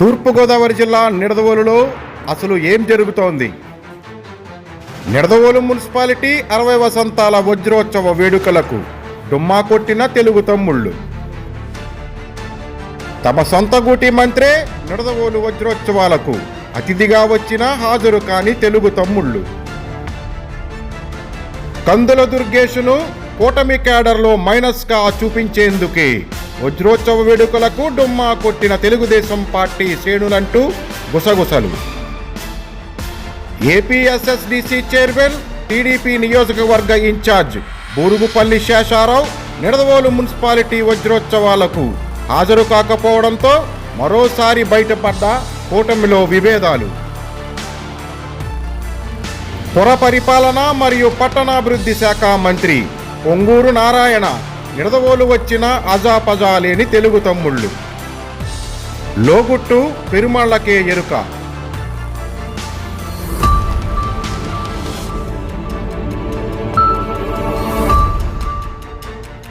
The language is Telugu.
తూర్పుగోదావరి జిల్లా నిడదవోలులో అసలు ఏం జరుగుతోంది? నిడదవోలు మున్సిపాలిటీ అరవై వసంతాల వజ్రోత్సవ వేడుకలకు డుమ్మా కొట్టిన తెలుగు తమ్ముళ్ళు. తమ సొంత గూటి మంత్రే నిడదవోలు వజ్రోత్సవాలకు అతిథిగా వచ్చిన హాజరు కాని తెలుగు తమ్ముళ్ళు. కందుల దుర్గేషును కూటమి క్యాడర్లో మైనస్గా చూపించేందుకే వజ్రోత్సవ వేడుకలకు డుమ్మా కొట్టిన తెలుగుదేశం పార్టీ శ్రేణులంటూ గుసగుసలు. ఏపీఎస్ఎస్డిసి చైర్మన్ టీడీపీ నియోజకవర్గ ఇన్ఛార్జ్ బూరుగుపల్లి శేషారావు నిడదవోలు మున్సిపాలిటీ వజ్రోత్సవాలకు హాజరు కాకపోవడంతో మరోసారి బయటపడ్డ కూటమిలో విభేదాలు. పుర పరిపాలన మరియు పట్టణాభివృద్ధి శాఖ మంత్రి పొంగూరు నారాయణ నిడదవోలు వచ్చిన అజాపజాలేని తెలుగు తమ్ముళ్ళు. లోగుట్టు పెరుమాళ్ళకే ఎరుక.